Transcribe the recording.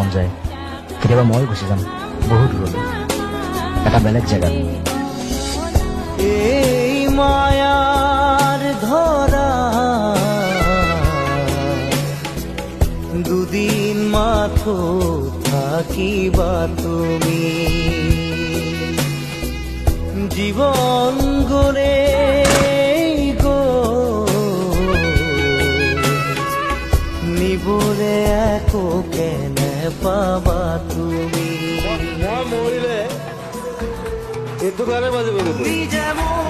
মন যায়। কেতিয়াবা মই গুচি যাম। বহুত দূৰলৈ। এটা বেলেগ জেগাত এই ধরা দুদিন মাথো থাকিবা তুমি। জীবন গড়ে নিবলে একো কেনে পাবা তুমি? কাৰণে বাজিব তুমি যেমন খোকার